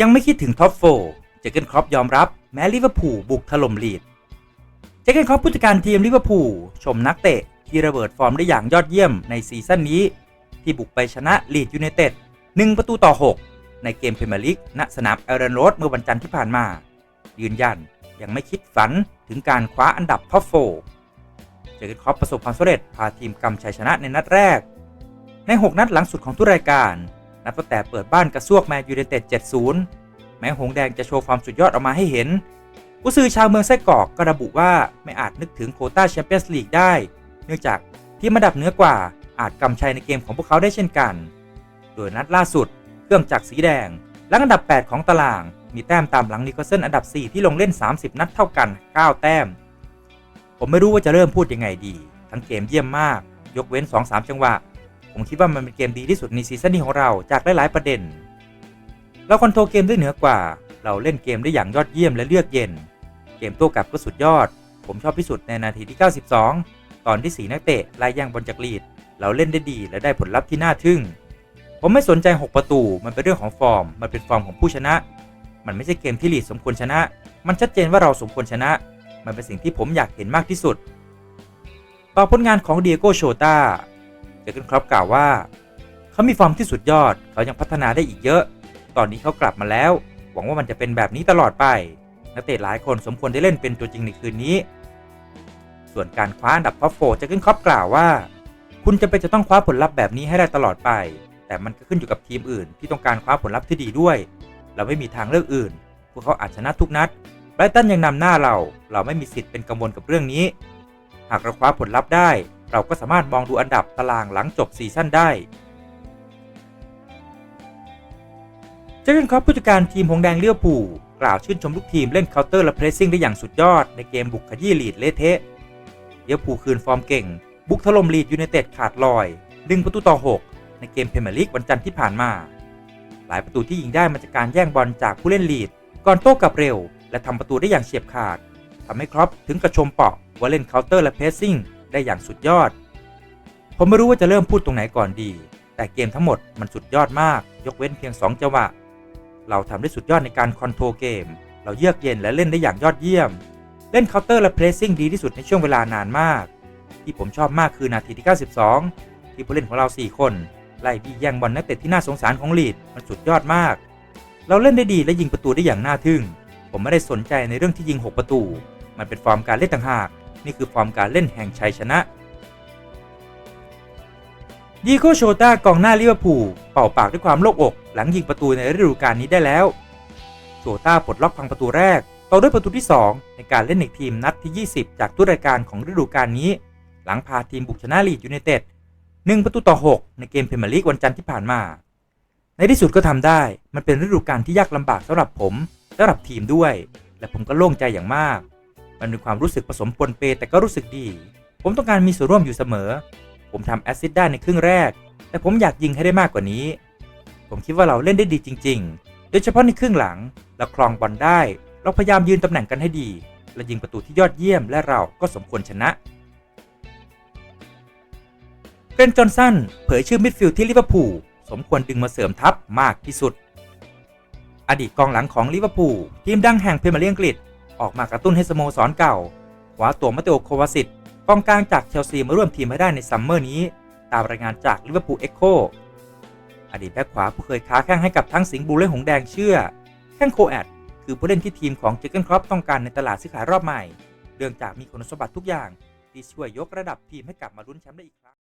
ยังไม่คิดถึงท็อปโฟเจอร์เกนครอปยอมรับแม้ลิเวอร์พูลบุกถล่มลีดเจเกนครอปผู้จัดการทีมลิเวอร์พูลชมนักเตะที่ระเบิดฟอร์มได้อย่างยอดเยี่ยมในซีซั่นนี้ ที่บุกไปชนะลีดยูไนเต็ด1ประตูต่อ 6 ในเกมพรีเมียร์ลีกณสนามเอเรนโรดเมื่อวันจันทร์ที่ผ่านมา ยืนยันยังไม่คิดฝันถึงการคว้าอันดับท็อปโฟเจอร์เกนครอปประสบความสำเร็จพาทีมกำชัยชนะในนัดแรก ใน 6 นัดหลังสุดของทุกรายการ นับตั้งแต่เปิดบ้านกระซวกแมนยูไนเต็ด 7-0 แม้หงแดงจะโชว์ความสุดยอดออกมาให้เห็น ผู้สื่อชาวเมืองไส้กรอกก็ระบุว่าไม่อาจนึกถึงโคต้าแชมเปี้ยนส์ลีกได้ เนื่องจากที่มาดับเหนือกว่าอาจกำชัยในเกมของพวกเขาได้เช่นกัน โดยนัดล่าสุด เครื่องจักรสีแดงลังอันดับ 8 ของตาราง มีแต้มตามหลังนิโคลเซนอันดับ 4 ที่ลงเล่น 30 นัดเท่ากัน 9 แต้ม ผมไม่รู้ว่าจะเริ่มพูดยังไงดี ทั้งเกมเยี่ยมมาก ยกเว้น 2-3 จังหวะ ผมคิดว่ามันเป็นเกมดีที่สุดในซีซั่นนี้ของเราจากหลายๆประเด็น เราคอนโทรลเกมได้เหนือกว่า เราเล่นเกมได้อย่างยอดเยี่ยมและเลือกเย็น เกมโต้กลับก็สุดยอด ผมชอบที่สุดในนาทีที่ 92 ตอนที่ 4 นักเตะไล่ย่างบอลจากลีด เราเล่นได้ดีและได้ผลลัพธ์ที่น่าทึ่ง ผมไม่สนใจ 6 ประตู มันเป็นเรื่องของฟอร์ม มันเป็นฟอร์มของผู้ชนะ มันไม่ใช่เกมที่ลีดสมควรชนะ มันชัดเจนว่าเราสมควรชนะ มันเป็นสิ่งที่ผมอยากเห็นมากที่สุด ต่อผลงานของเดียโกโชตา เจอร์เกนครอปกล่าวว่า เขามีฟอร์มที่สุดยอด เขายังพัฒนาได้อีกเยอะ ตอนนี้เขากลับมาแล้ว หวังว่ามันจะเป็นแบบนี้ตลอดไปนักเตะหลายคนสมควรได้เล่นเป็นตัวจริงในคืนนี้ ส่วนการคว้าอันดับท็อปโฟเจอร์เกนครอปกล่าวว่า คุณจะเป็นจะต้องคว้าผลลัพธ์แบบนี้ให้ได้ตลอดไป แต่มันก็ขึ้นอยู่กับทีมอื่น ที่ต้องการคว้าผลลัพธ์ที่ดีด้วย เราไม่มีทางเลือกอื่น พวกเขาอาจชนะทุกนัดไบรตันยังนำหน้าเรา เราไม่มีสิทธิ์เป็นกังวลกับเรื่องนี้ หากเราคว้าผลลัพธ์ได้ เราก็สามารถมองดูอันดับตารางหลังจบซีซั่นได้เจอร์เกนครอปผู้จัดการทีมหงแดงเลี้ยวผูกล่าวชื่นชมลูกทีมเล่นเคาน์เตอร์และเพรสซิ่งได้อย่างสุดยอดในเกมบุกขยี้ลีดเละเทะเลี้ยวผูคืนฟอร์มเก่ง บุกถล่มลีดยูไนเต็ดขาดลอยดึงประตูต่อ 6 ในเกมเพรเมียร์ลีกวันจันทร์ที่ผ่านมา หลายประตูที่ยิงได้มาจากการแย่งบอลจากผู้เล่นลีด ก่อนโต้กลับเร็ว และทำประตูได้อย่างเฉียบขาดทำให้ครอปถึงกระชมเปาะว่าเล่นเคาน์เตอร์และเพรสซิ่ง ได้อย่างสุดยอด ผมไม่รู้ว่าจะเริ่มพูดตรงไหนก่อนดี แต่เกมทั้งหมดมันสุดยอดมาก ยกเว้นเพียง 2 จังหวะ เราทำได้สุดยอดในการคอนโทรลเกม เราเยือกเย็นและเล่นได้อย่างยอดเยี่ยม เล่นเคาน์เตอร์และเพรสซิ่งดีที่สุดในช่วงเวลานานมาก ที่ผมชอบมากคือนาทีที่ 92 ที่ผู้เล่นของเรา 4 คนไล่บี้แย่งบอลนักเตะที่น่าสงสารของลีดมันสุดยอดมาก เราเล่นได้ดีและยิงประตูได้อย่างน่าทึ่ง ผมไม่ได้สนใจในเรื่องที่ยิง 6 ประตู มันเป็นฟอร์มการเล่นต่างหาก นี่คือฟอร์มการเล่นแห่งชัยชนะดีโคโชตากองหน้าลิเวอร์พูลเป่าปากด้วยความโล่งอก หลังยิงประตูในฤดูกาลนี้ได้แล้ว โชตาปลดล็อกพังประตูแรก ต่อด้วยประตูที่ 2 ในการเล่นในทีมนัดที่ 20 จากทุกรายการของฤดูกาลนี้ หลังพาทีมบุกชนะลีดยูไนเต็ด1ประตูต่อ 6 ในเกมเพรเมียร์ลีกวันจันทร์ที่ผ่านมา ในที่สุดก็ทำได้ มันเป็นฤดูกาลที่ยากลำบากสำหรับผมสำหรับทีมด้วย และผมก็โล่งใจอย่างมาก มันเป็นความรู้สึกผสมปนเปแต่ก็รู้สึกดี ผมต้องการมีส่วนร่วมอยู่เสมอ ผมทำแอสซิสได้ในครึ่งแรก แต่ผมอยากยิงให้ได้มากกว่านี้ ผมคิดว่าเราเล่นได้ดีจริง ๆ โดยเฉพาะในครึ่งหลังเราครองบอลได้ เราพยายามยืนตำแหน่งกันให้ดี และยิงประตูที่ยอดเยี่ยมและเราก็สมควรชนะเกรนจอนสันเผยชื่อมิดฟิลด์ที่ลิเวอร์พูลสมควรดึงมาเสริมทัพมากที่สุด อดีตกองหลังของลิเวอร์พูลทีมดังแห่งพรีเมียร์ลีกอังกฤษ ออกมากระตุ้นให้สโมสรเก่าคว้าตัวมาเตโอโควาซิตกองกลางจากเชลซีมาร่วมทีมให้ได้ในซัมเมอร์นี้ ตามรายงานจากลิเวอร์พูลเอ็กโคอดีตแบ็คขวาผู้เคยค้าแข้งให้กับทั้งสิงห์บูและหงแดงเชื่อแข้งโคแอดคือผู้เล่นที่ทีมของเจเกนครอปต้องการในตลาดซื้อขายรอบใหม่ เนื่องจากมีคุณสมบัติทุกอย่าง ที่ช่วยยกระดับทีมให้กลับมาลุ้นแชมป์ได้อีกครั้ง